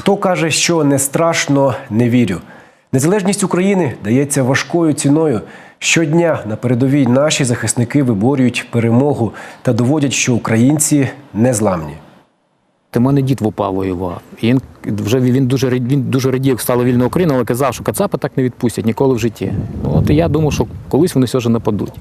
Хто каже, що не страшно, не вірю. Незалежність України дається важкою ціною. Щодня на передовій наші захисники виборюють перемогу та доводять, що українці незламні. У мене дід в ОПА воював. Він вже він дуже він дуже радів, як стала вільна Україна, але казав, що Кацапи так не відпустять ніколи в житті. От і я думав, що колись вони все ж нападуть.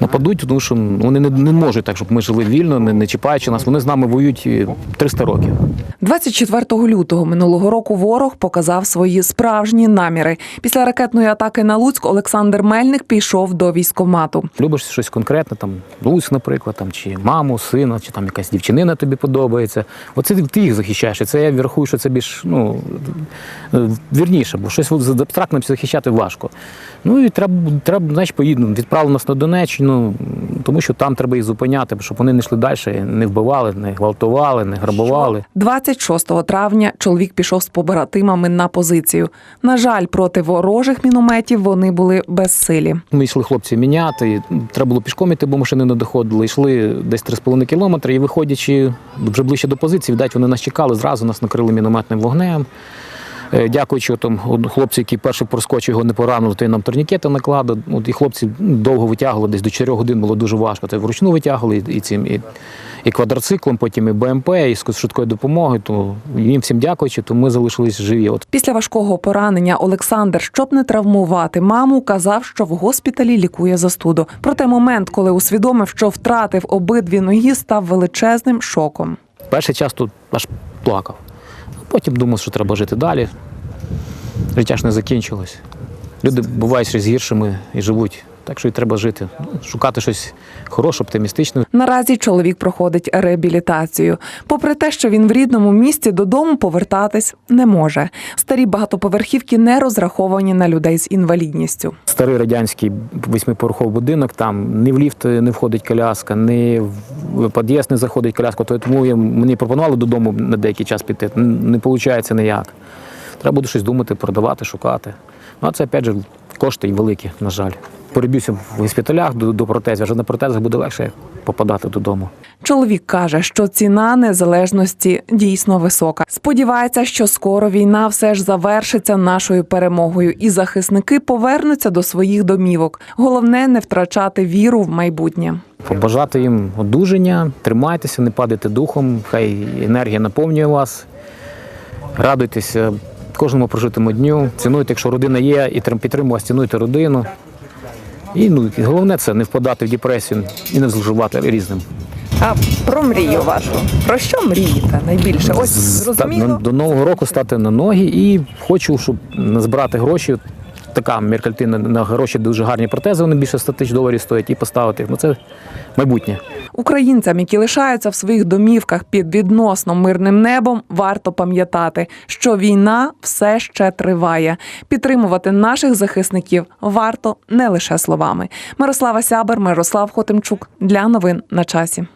Нападуть, тому що вони не, не можуть так, щоб ми жили вільно, не, не чіпаючи нас. Вони з нами воюють е, 300 років. 24 лютого минулого року ворог показав свої справжні наміри. Після ракетної атаки на Луцьк Олександр Мельник пішов до військкомату. Любиш щось конкретне, там Луць, наприклад, там, чи маму, сина, чи там якась дівчинина тобі подобається. Оце ти- їх захищаєш. І це я рахую, що це більш ну, е, вірніше, бо щось от абстрактно захищати важко. Ну і треба, треба значить, поїдемо. Відправили нас на Донеччину, тому що там треба їх зупиняти, щоб вони не йшли далі, не вбивали, не гвалтували, не грабували. 26 травня чоловік пішов з побратимами на позицію. На жаль, проти ворожих мінометів вони були безсилі. Ми йшли хлопці міняти. Треба було пішком іти, бо машини не доходили. Йшли десь 3,5 кілометри, і виходячи вже ближче до позиції, видать, вони нас чекали, зразу нас накрили мінометним вогнем. Е, Дякуючи там хлопці, які перший проскочив, його не поранили, то й нам турнікети накладав. От і хлопці ну, довго витягували, десь до 4 годин було дуже важко. Це вручну витягували і, і цим і, і квадроциклом, потім і БМП, і з швидкої допомоги. То їм всім дякуючи, то ми залишились живі. От Після важкого поранення Олександр, щоб не травмувати маму, казав, що в госпіталі лікує застуду. Проте момент, коли усвідомив, що втратив обидві ноги, став величезним шоком. Перший час тут аж плакав. Потім думав, що треба жити далі. Життя ж не закінчилось. Люди бувають щось гіршими і живуть. Так що і треба жити. Шукати щось хороше, оптимістичне. Наразі чоловік проходить реабілітацію. Попри те, що він в рідному місті додому повертатись не може. Старі багатоповерхівки не розраховані на людей з інвалідністю. Старий радянський восьмиповерховий будинок, там ні в ліфт не входить коляска, ні в під'їзд не заходить коляска. То Тому мені пропонували додому на деякий час піти. Не виходить ніяк. Треба буде щось думати, продавати, шукати. Ну, а це опять же кошти і великі, на жаль. Переб'юся в госпіталях до, до протезів, вже на протезах буде легше попадати додому. Чоловік каже, що ціна незалежності дійсно висока. Сподівається, що скоро війна все ж завершиться нашою перемогою, і захисники повернуться до своїх домівок. Головне не втрачати віру в майбутнє. Побажати їм одужання, тримайтеся, не падайте духом, хай енергія наповнює вас. Радуйтеся кожному прожитому дню. Цінуйте, якщо родина є, і трим- підтримує вас, цінуйте родину. І ну, головне це не впадати в депресію і не зловживати різним. А про мрію вашу про що мрієте найбільше? Ось зрозуміло. До Нового року стати на ноги і хочу, щоб назбирати гроші. Така меркальтина на гроші дуже гарні протези, вони більше 100 тисяч доларів стоять, і поставити. Ну це майбутнє. Українцям, які лишаються в своїх домівках під відносно мирним небом, варто пам'ятати, що війна все ще триває. Підтримувати наших захисників варто не лише словами. Мирослава Сябер, Мирослав Хотимчук для новин на часі.